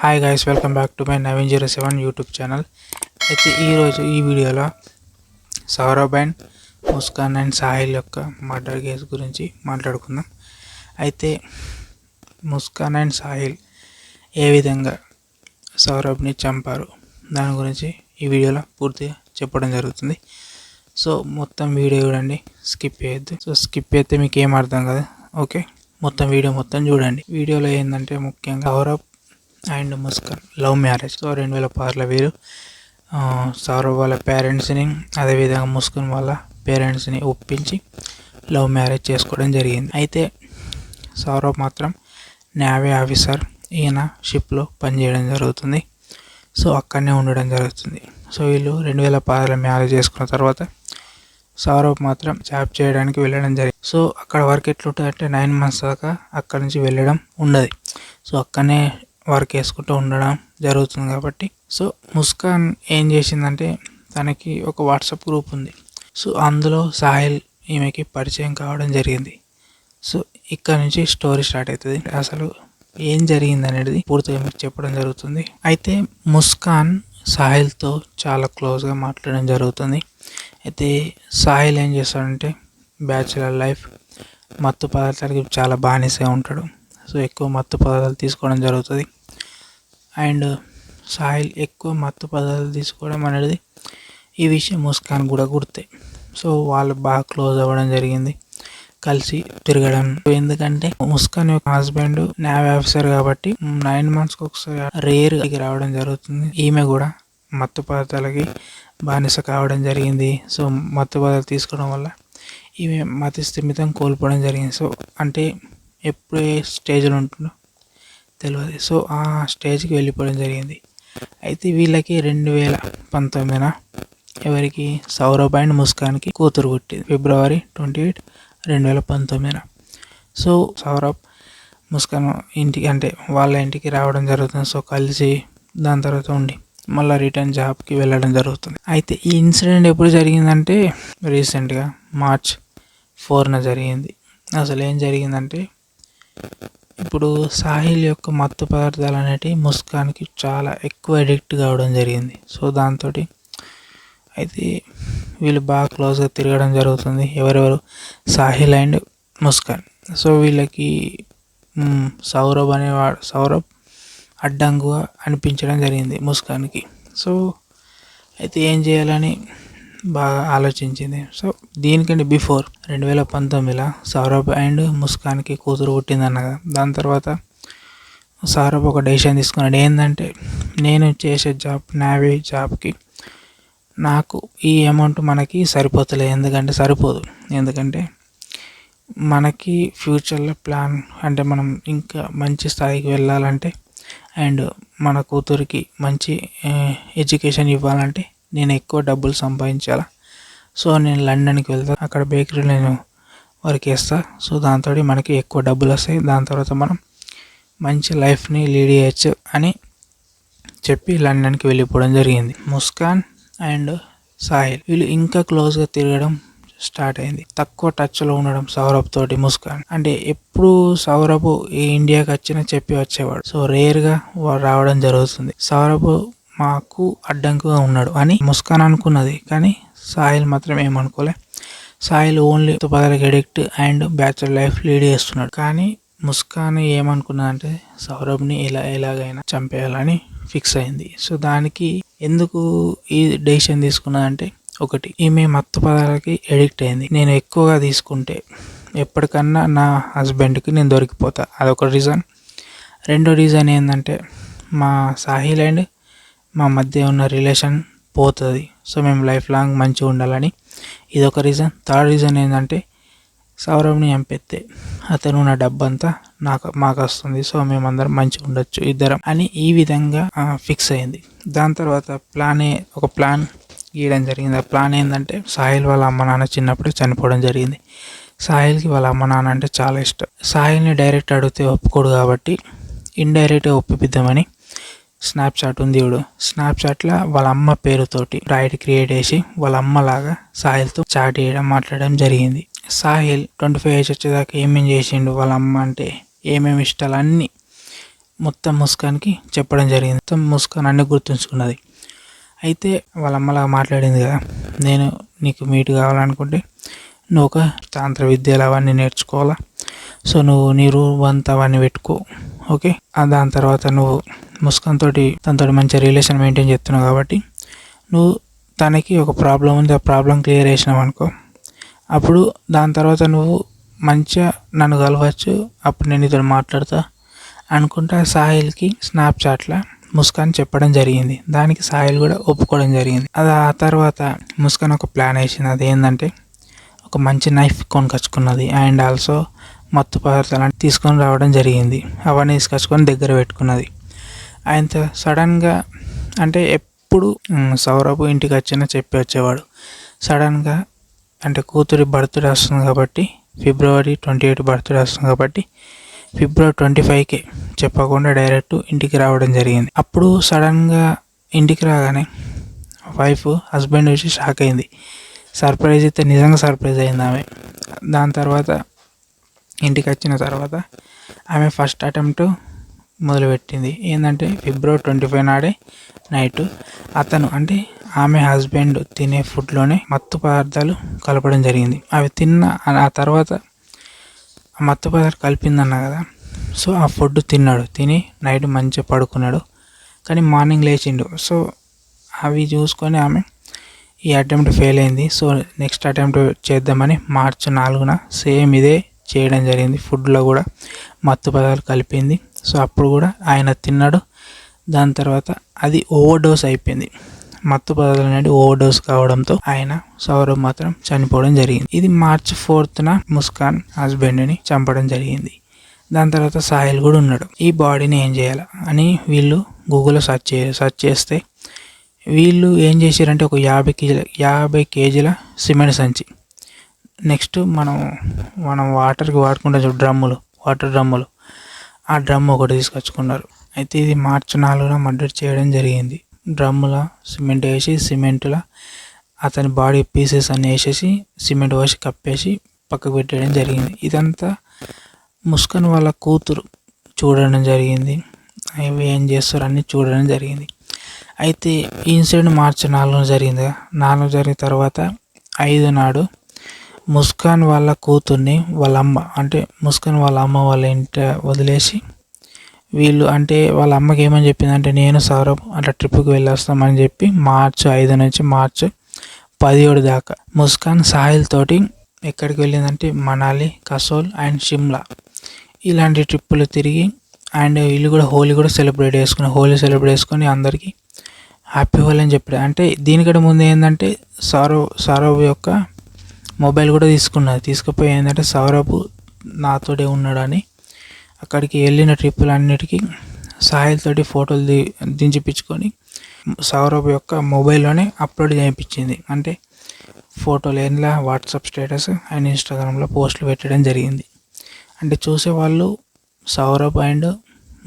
Hi guys welcome back to my Naveen zero seven YouTube channel అయితే ఈరోజు ఈ వీడియోలో సౌరభ్ అండ్ ముస్కాన్ అండ్ సాహిల్ యొక్క మర్డర్ కేసు గురించి మాట్లాడుకుందాం. అయితే ముస్కాన్ అండ్ సాహిల్ ఏ విధంగా సౌరభ్ని చంపారు? దాని గురించి ఈ వీడియోలో పూర్తిగా చెప్పడం జరుగుతుంది. సో మొత్తం వీడియో చూడండి స్కిప్ చేయొద్దు. సో స్కిప్ అయితే మీకు ఏం అర్థం కదా. ఓకే? మొత్తం వీడియో మొత్తం చూడండి. వీడియోలో ఏంటంటే ముఖ్యంగా Saurabh and Muskan love marriage. So రెండు వేల పదహారులో వీరు ఆ, వాళ్ళ పేరెంట్స్ని అదేవిధంగా ముస్కున్ వాళ్ళ పేరెంట్స్ని ఒప్పించి లవ్ మ్యారేజ్ చేసుకోవడం జరిగింది. అయితే సౌరవ్ మాత్రం నేవీ ఆఫీసర్ ఈయన షిప్లో పనిచేయడం జరుగుతుంది. సో అక్కడనే ఉండడం జరుగుతుంది. సో వీళ్ళు రెండు వేల పదహారులో మ్యారేజ్ చేసుకున్న తర్వాత సౌరవ్ మాత్రం జాబ్ చేయడానికి వెళ్ళడం జరిగింది. సో అక్కడ వర్క్ ఎట్లుంటుంది అంటే నైన్ మంత్స్ దాకా అక్కడ నుంచి వెళ్ళడం ఉండదు. సో అక్కడనే వర్క్ వేసుకుంటూ ఉండడం జరుగుతుంది కాబట్టి. సో ముస్కాన్ ఏం చేసిందంటే తనకి ఒక వాట్సాప్ గ్రూప్ ఉంది. సో అందులో సాహిల్ ఈమెకి పరిచయం కావడం జరిగింది. సో ఇక్కడ నుంచి స్టోరీ స్టార్ట్ అవుతుంది. అసలు ఏం జరిగింది అనేది పూర్తిగా మీకు చెప్పడం జరుగుతుంది. అయితే ముస్కాన్ సాహిల్తో చాలా క్లోజ్గా మాట్లాడడం జరుగుతుంది. అయితే సాహిల్ ఏం చేస్తాడంటే బ్యాచులర్ లైఫ్ మత్తు పదార్థాలకి చాలా బానిసే ఉంటాడు. సో ఎక్కువ మత్తు పదార్థాలు తీసుకోవడం జరుగుతుంది. అండ్ సాయిల్ ఎక్కువ మత్తు పదార్థాలు తీసుకోవడం అనేది ఈ విషయం ముస్కాన్ కూడా గుర్తే. సో వాళ్ళు బాగా క్లోజ్ అవ్వడం జరిగింది. కలిసి తిరగడం. ఎందుకంటే ముస్కాన్ యొక్క హస్బెండ్ నేవీ ఆఫీసర్ కాబట్టి నైన్ మంత్స్కి ఒకసారి రేర్ రావడం జరుగుతుంది. ఈమె కూడా మత్తు పదార్థాలకి బానిస కావడం జరిగింది. సో మత్తు పదార్థాలు తీసుకోవడం వల్ల ఈమె మతి స్థిమితం కోల్పోవడం జరిగింది. సో అంటే ఎప్పుడు ఏ స్టేజ్లో ఉంటుందో తెలియదు సో ఆ స్టేజ్కి వెళ్ళిపోవడం జరిగింది. అయితే వీళ్ళకి రెండు వేల పంతొమ్మిదిన ఎవరికి? సౌరభ్ అండ్ ముస్కాన్కి కూతురు పుట్టింది. ఫిబ్రవరి ట్వంటీ ఎయిట్ రెండు వేల పంతొమ్మిదిన. సో సౌరభ్ ముస్కాన్ ఇంటికి అంటే వాళ్ళ ఇంటికి రావడం జరుగుతుంది. సో కలిసి దాని తర్వాత ఉండి మళ్ళీ రిటర్న్ జాబ్కి వెళ్ళడం జరుగుతుంది. అయితే ఈ ఇన్సిడెంట్ ఎప్పుడు జరిగిందంటే రీసెంట్గా మార్చ్ ఫోర్న జరిగింది. అసలు ఏం జరిగిందంటే ఇప్పుడు సాహిల్ యొక్క మత్తు పదార్థాలు అనేటివి ముస్కాన్కి చాలా ఎక్కువ అడిక్ట్ కావడం జరిగింది. సో దాంతో అయితే వీళ్ళు బాగా క్లోజ్గా తిరగడం జరుగుతుంది. ఎవరెవరు? సాహిల్ అండ్ ముస్కాన్. సో వీళ్ళకి సౌరభ్ అనేవాడు సౌరభ్ అడ్డంకుగా అనిపించడం జరిగింది ముస్కాన్కి. సో అయితే ఏం చేయాలని బాగా ఆలోచించింది. సో దీనికంటే బిఫోర్ రెండు వేల పంతొమ్మిదిలో సౌరభ్ అండ్ ముస్కాన్కి కూతురు పుట్టిందన్నగా. దాని తర్వాత సౌరభ్ ఒక డెసిషన్ తీసుకున్నాడు. ఏంటంటే నేను చేసే జాబ్ నావీ జాబ్కి నాకు ఈ అమౌంట్ మనకి సరిపోతలేదు ఎందుకంటే సరిపోదు. ఎందుకంటే మనకి ఫ్యూచర్లో ప్లాన్ అంటే మనం ఇంకా మంచి స్థాయికి వెళ్ళాలంటే అండ్ మన కూతురికి మంచి ఎడ్యుకేషన్ ఇవ్వాలంటే నేను ఎక్కువ డబ్బులు సంపాదించాలా? సో నేను లండన్కి వెళ్తాను అక్కడ బేకరీలో నేను వర్క్ చేస్తా సో దాంతో మనకి ఎక్కువ డబ్బులు వస్తాయి. దాని తర్వాత మనం మంచి లైఫ్ని లీడ్ చేయొచ్చు అని చెప్పి లండన్కి వెళ్ళిపోవడం జరిగింది. ముస్కాన్ అండ్ సాహిల్ వీళ్ళు ఇంకా క్లోజ్గా తిరగడం స్టార్ట్ అయింది. తక్కువ టచ్లో ఉండడం సౌరభ్ తోటి ముస్కాన్. అంటే ఎప్పుడు సౌరభ్ ఈ ఇండియాకి వచ్చినా చెప్పి వచ్చేవాడు. సో రేర్గా రావడం జరుగుతుంది. సౌరభ్ మాకు అడ్డంకుగా ఉన్నాడు అని ముస్కాన్ అనుకున్నది. కానీ సాహిల్ మాత్రం ఏమనుకోలే. సాహిల్ ఓన్లీ పదాలకు addict and bachelor life lead చేస్తున్నాడు. కానీ ముస్కాన్ ఏమనుకున్నదంటే సౌరభ్ని ఎలా ఎలాగైనా చంపేయాలని ఫిక్స్ అయింది. సో దానికి ఎందుకు ఈ డెసిషన్ తీసుకున్నదంటే ఒకటి ఈమె మత్తు పదాలకి ఎడిక్ట్ అయింది. నేను ఎక్కువగా తీసుకుంటే ఎప్పటికన్నా నా హస్బెండ్కి నేను దొరికిపోతా. అదొక రీజన్. రెండో రీజన్ ఏంటంటే మా సాహిల్ అండ్ మా మధ్య ఉన్న రిలేషన్ పోతుంది. సో మేము లైఫ్ లాంగ్ మంచిగా ఉండాలని. ఇదొక రీజన్ థర్డ్ రీజన్ ఏంటంటే సౌరవ్ని చంపెత్తే అతను నా డబ్బంతా నాకు మాకు వస్తుంది. సో మేమందరం మంచిగా ఉండొచ్చు ఇద్దరం అని ఈ విధంగా ఫిక్స్ అయింది. దాని తర్వాత ప్లాన్ ఒక ప్లాన్ గీయడం జరిగింది. ఆ ప్లాన్ ఏంటంటే సాహిల్ వాళ్ళ అమ్మ నాన్న చిన్నప్పుడే చనిపోవడం జరిగింది. సాహిల్కి వాళ్ళ అమ్మ నాన్న అంటే చాలా ఇష్టం. సాహిల్ని డైరెక్ట్ అడిగితే ఒప్పుకోడు కాబట్టి ఇండైరెక్ట్గా ఒప్పిద్దామని స్నాప్చాట్ ఉంది చూడు. స్నాప్చాట్లో వాళ్ళ అమ్మ పేరుతోటి రైడ్ క్రియేట్ చేసి వాళ్ళ అమ్మలాగా సాహిల్తో చాట్ చేయడం మాట్లాడడం జరిగింది. సాహిల్ ట్వంటీ ఫైవ్ ఏజ్ వచ్చేదాకా ఏమేమి చేసిండు వాళ్ళ అమ్మ అంటే ఏమేమి ఇష్టాలు అన్నీ మొత్తం ముస్కాన్కి చెప్పడం జరిగింది. మొత్తం ముస్కాన్ అన్ని గుర్తుంచుకున్నది. అయితే వాళ్ళ అమ్మలాగా మాట్లాడింది కదా. నేను నీకు మీట్ కావాలనుకుంటే నువ్వు ఒక తాంత్ర విద్యలు అవన్నీ నేర్చుకోవాలా. సో నువ్వు నీ రూమ్ అంతా అవన్నీ పెట్టుకో. ఓకే దాని తర్వాత నువ్వు ముస్కాన్ తోటి తనతో మంచి రిలేషన్ మెయింటైన్ చేస్తున్నావు కాబట్టి నువ్వు తనకి ఒక ప్రాబ్లం ఉంది ఆ ప్రాబ్లం క్లియర్ చేసినావు అనుకో. అప్పుడు దాని తర్వాత నువ్వు మంచిగా నన్ను కలవచ్చు అప్పుడు నేను ఇతడు మాట్లాడతా అనుకుంటా సాహిల్కి స్నాప్చాట్లో ముస్కాన్ చెప్పడం జరిగింది. దానికి సాహిల్ కూడా ఒప్పుకోవడం జరిగింది. అది ఆ తర్వాత ముస్కాన్ ఒక ప్లాన్ వేసింది. అది ఏంటంటే ఒక మంచి నైఫ్ కొనుకొచ్చుకున్నది. అండ్ ఆల్సో మత్తు పదార్థాలు తీసుకొని రావడం జరిగింది. అవన్నీ తీసుకొచ్చుకొని దగ్గర పెట్టుకున్నది. ఆయనతో సడన్గా అంటే ఎప్పుడు సౌరభ్ ఇంటికి వచ్చినా చెప్పి వచ్చేవాడు. సడన్గా అంటే కూతురి బర్త్డే వస్తుంది కాబట్టి ఫిబ్రవరి ట్వంటీ ఎయిట్ బర్త్డే వస్తుంది కాబట్టి ఫిబ్రవరి ట్వంటీ ఫైవ్కి చెప్పకుండా డైరెక్ట్ ఇంటికి రావడం జరిగింది. అప్పుడు సడన్గా ఇంటికి రాగానే వైఫ్ హస్బెండ్ వచ్చి షాక్ అయింది. సర్ప్రైజ్ అయితే నిజంగా సర్ప్రైజ్ అయింది ఆమె. దాని తర్వాత ఇంటికి వచ్చిన తర్వాత ఆమె ఫస్ట్ అటెంప్ట్ మొదలుపెట్టింది. ఏంటంటే ఫిబ్రవరి ట్వంటీ ఫైవ్ నాడే నైట్ అతను అంటే ఆమె హస్బెండ్ తినే ఫుడ్లోనే మత్తు పదార్థాలు కలపడం జరిగింది. అవి తిన్న ఆ తర్వాత మత్తు పదార్థాలు కలిపిందన్న కదా సో ఆ ఫుడ్ తిన్నాడు. తిని నైట్ మంచిగా పడుకున్నాడు. కానీ మార్నింగ్ లేచిండు. సో అవి చూసుకొని ఆమె ఈ అటెంప్ట్ ఫెయిల్ అయింది. సో నెక్స్ట్ అటెంప్ట్ చేద్దామని మార్చి నాలుగున సేమ్ ఇదే చేయడం జరిగింది. ఫుడ్లో కూడా మత్తు పదార్థాలు కలిపింది. సో అప్పుడు కూడా ఆయన తిన్నాడు. దాని తర్వాత అది ఓవర్ డోస్ అయిపోయింది. మత్తు పదార్థాలు అనేది ఓవర్ డోస్ కావడంతో ఆయన సౌరవ్ మాత్రం చనిపోవడం జరిగింది. ఇది మార్చ్ ఫోర్త్న ముస్కాన్ హస్బెండ్ని చంపడం జరిగింది. దాని తర్వాత సాహిల్ కూడా ఉన్నాడు. ఈ బాడీని ఏం చేయాలి అని వీళ్ళు గూగుల్లో సెర్చ్ చే సెర్చ్ చేస్తే వీళ్ళు ఏం చేశారంటే ఒక యాభై కేజీల యాభై కేజీల సిమెంట్ సంచి. నెక్స్ట్ మనం మనం వాటర్కి వాడుకుంటాం చూడు డ్రమ్ములు వాటర్ డ్రమ్ములు. ఆ డ్రమ్ ఒకటి తీసుకొచ్చుకున్నారు. అయితే ఇది మార్చి నాలుగున మర్డర్ చేయడం జరిగింది. డ్రమ్ముల సిమెంట్ వేసి సిమెంట్లో అతని బాడీ పీసెస్ అన్ని వేసేసి సిమెంట్ పోసి కప్పేసి పక్కకు పెట్టడం జరిగింది. ఇదంతా ముస్కన్ వాళ్ళ కూతురు చూడడం జరిగింది. అవి ఏం చేస్తారు అన్ని చూడడం జరిగింది. అయితే ఈ ఇన్సిడెంట్ మార్చి నాలుగున జరిగింది నాలుగు జరిగిన తర్వాత ఐదు నాడు ముస్కాన్ వాళ్ళ కూతుర్ని వాళ్ళ అమ్మ అంటే ముస్కాన్ వాళ్ళ అమ్మ వాళ్ళ ఇంట వదిలేసి వీళ్ళు అంటే వాళ్ళ అమ్మకి ఏమని చెప్పిందంటే నేను సౌరభ్ అట్లా ట్రిప్కి వెళ్ళొస్తామని చెప్పి మార్చి ఐదు నుంచి మార్చి పదిహేడు దాకా ముస్కాన్ సాహిల్ తోటి ఎక్కడికి వెళ్ళిందంటే మనాలి కసోల్ అండ్ షిమ్లా. ఇలాంటి ట్రిప్పులు తిరిగి అండ్ వీళ్ళు కూడా హోలీ కూడా సెలబ్రేట్ చేసుకుని హోలీ సెలబ్రేట్ చేసుకొని అందరికీ హ్యాపీ హోలీ అని చెప్పారు. అంటే దీనికంటే ముందు ఏంటంటే సౌరవ్ సౌరవ్ యొక్క మొబైల్ కూడా తీసుకున్నది. తీసుకుపోయి ఏంటంటే సౌరభ్ నాతోడే ఉన్నాడని. అక్కడికి వెళ్ళిన ట్రిప్పులన్నిటికీ సాహిల్ తోటి ఫోటోలు ది దించిపించుకొని సౌరభ్ యొక్క మొబైల్లోనే అప్లోడ్ చేయించింది. అంటే ఫోటోలు ఏంలా వాట్సాప్ స్టేటస్ అండ్ ఇన్స్టాగ్రామ్లో పోస్టులు పెట్టడం జరిగింది. అంటే చూసేవాళ్ళు సౌరభ్ అండ్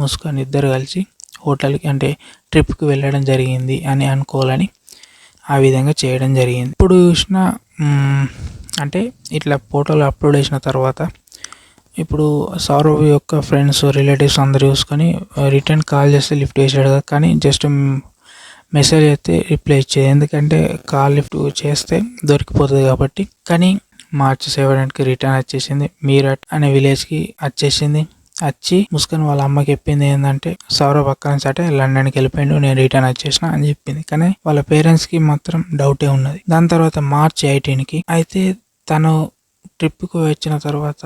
ముస్కాన్ ఇద్దరు కలిసి హోటల్కి అంటే ట్రిప్కి వెళ్ళడం జరిగింది అని అనుకోవాలని ఆ విధంగా చేయడం జరిగింది. ఇప్పుడు చూసిన అంటే ఇట్లా ఫోటోలు అప్లోడ్ చేసిన తర్వాత ఇప్పుడు సౌరవ్ యొక్క ఫ్రెండ్స్ రిలేటివ్స్ అందరు చూసుకొని రిటర్న్ కాల్ చేస్తే లిఫ్ట్ చేశాడు కదా. కానీ జస్ట్ మెసేజ్ అయితే రిప్లై ఇచ్చేది. ఎందుకంటే కాల్ లిఫ్ట్ చేస్తే దొరికిపోతుంది కాబట్టి. కానీ మార్చ్ సెవెన్కి రిటర్న్ వచ్చేసింది. మీరట్ అనే విలేజ్కి వచ్చేసింది. వచ్చి ముసుకొని వాళ్ళ అమ్మకి చెప్పింది ఏంటంటే సౌరవ్ అక్క నుంచి అంటే లండన్కి వెళ్ళిపోయిండు నేను రిటర్న్ వచ్చేసిన అని చెప్పింది. కానీ వాళ్ళ పేరెంట్స్కి మాత్రం డౌటే ఉన్నది. దాని తర్వాత మార్చ్ ఎయిటీన్కి అయితే తను ట్రిప్కి వచ్చిన తర్వాత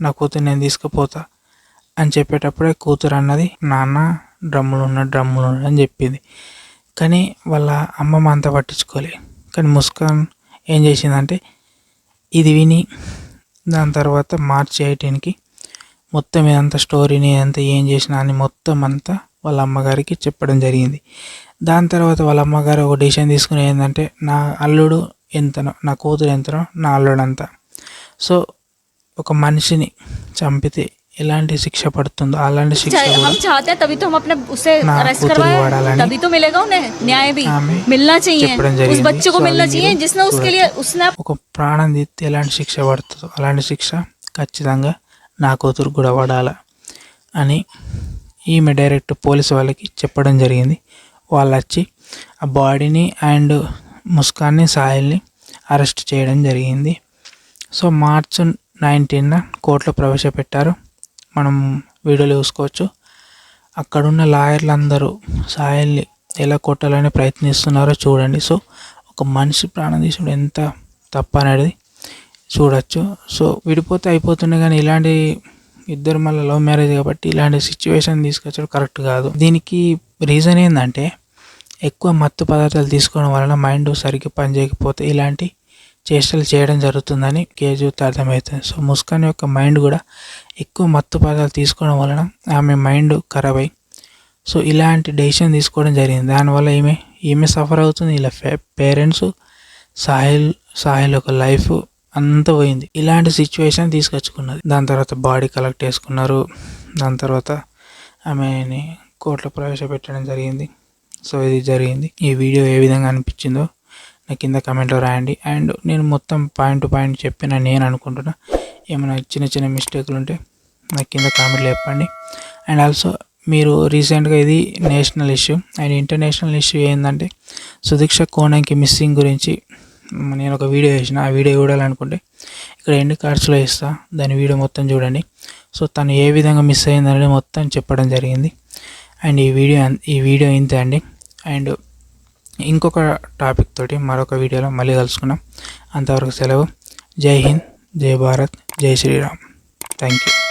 నా కూతురు నేను తీసుకుపోతా అని చెప్పేటప్పుడే కూతురు అన్నది నాన్న డ్రమ్ములు ఉన్న డ్రమ్ములు ఉన్న అని చెప్పింది. కానీ వాళ్ళ అమ్మమ్మ అంత పట్టించుకోలే. కానీ ముస్కాన్ ఏం చేసిందంటే ఇది విని దాని తర్వాత మార్చి ఎయిటీన్కి మొత్తం ఇదంతా స్టోరీని అంతా ఏం చేసినా అని మొత్తం అంతా వాళ్ళ అమ్మగారికి చెప్పడం జరిగింది. దాని తర్వాత వాళ్ళ అమ్మగారు ఒక డిసిషన్ తీసుకుని ఏంటంటే నా అల్లుడు ఎంతనో నా కూతురు ఎంతనో నా అల్లుడు అంత సో ఒక మనిషిని చంపితే ఎలాంటి శిక్ష పడుతుందో అలాంటి శిక్ష चाहे కూడా हम चाहते हैं तभी तो हम अपने उसे ना, अरेस्ट कुतुल करवाए वाडालानी। तभी तो मिलेगा उन्हें न्याय भी ఆమె मिलना चाहिए చెప్పడం उस జరిగింది. बच्चे को సో मिलना అది चाहिए మీరు जिसने उसके लिए उसने ఒక ప్రాణం తీస్తే ఎలాంటి శిక్ష పడుతుందో అలాంటి శిక్ష ఖచ్చితంగా నా కూతురు కూడా పడాల అని ఈమె డైరెక్ట్ పోలీసు వాళ్ళకి చెప్పడం జరిగింది వాళ్ళు వచ్చి ఆ బాడీని అండ్ ముస్కాన్ని సాహిల్ని అరెస్ట్ చేయడం జరిగింది. సో మార్చ్ నైన్టీన్న కోర్టులో ప్రవేశపెట్టారు. మనం వీడియోలు చూసుకోవచ్చు. అక్కడున్న లాయర్లు అందరూ సాహిల్ని ఎలా కొట్టాలని ప్రయత్నిస్తున్నారో చూడండి. సో ఒక మనిషి ప్రాణం తీసుడు ఎంత తప్పు అనేది చూడొచ్చు. సో విడిపోతే అయిపోతుండే కానీ ఇలాంటి ఇద్దరు మళ్ళీ లవ్ మ్యారేజ్ కాబట్టి ఇలాంటి సిచ్యువేషన్ తీసుకొచ్చడం కరెక్ట్ కాదు. దీనికి రీజన్ ఏంటంటే ఎక్కువ మత్తు పదార్థాలు తీసుకోవడం వలన మైండ్ సరిగ్గా పనిచేయకపోతే ఇలాంటి చేష్టలు చేయడం జరుగుతుందని కేజీ అర్థమవుతుంది. సో ముస్కాన్ యొక్క మైండ్ కూడా ఎక్కువ మత్తు పదార్థాలు తీసుకోవడం వలన ఆమె మైండ్ ఖరాబ్ అయ్యి సో ఇలాంటి డెసిషన్ తీసుకోవడం జరిగింది. దానివల్ల ఈమె ఈమె సఫర్ అవుతుంది. ఇలా పేరెంట్స్ సాహిల్ సాహిల్ ఒక లైఫ్ అంతా పోయింది. ఇలాంటి సిచ్యువేషన్ తీసుకొచ్చుకున్నది. దాని తర్వాత బాడీ కలెక్ట్ చేసుకున్నారు. దాని తర్వాత ఆమెని కోర్టులో ప్రవేశపెట్టడం జరిగింది. సో ఇది జరిగింది. ఈ వీడియో ఏ విధంగా అనిపించిందో నా కింద కమెంట్లో రాయండి. అండ్ నేను మొత్తం పాయింట్ టు పాయింట్ చెప్పిన నేను అనుకుంటున్నా ఏమైనా చిన్న చిన్న మిస్టేక్లు ఉంటే నా కింద కామెంట్లో చెప్పండి. అండ్ ఆల్సో మీరు రీసెంట్గా ఇది national issue and international issue ఏంటంటే సుదీక్ష కోణంకి మిస్సింగ్ గురించి నేను ఒక వీడియో వేసిన ఆ వీడియో చూడాలనుకుంటే ఇక్కడ ఎండ్ కార్డ్స్లో ఇస్తా దాని వీడియో మొత్తం చూడండి. సో తను ఏ విధంగా మిస్ అయిందనేది మొత్తం చెప్పడం జరిగింది. అండ్ ఈ వీడియో అన్- ఈ వీడియో ఇంతే అండి. అండ్ ఇంకొక టాపిక్ తోటి మరొక వీడియోలో మళ్ళీ కలుసుకున్నాం అంతవరకు సెలవు. జై హింద్ జై భారత్ జై శ్రీరామ్. Thank you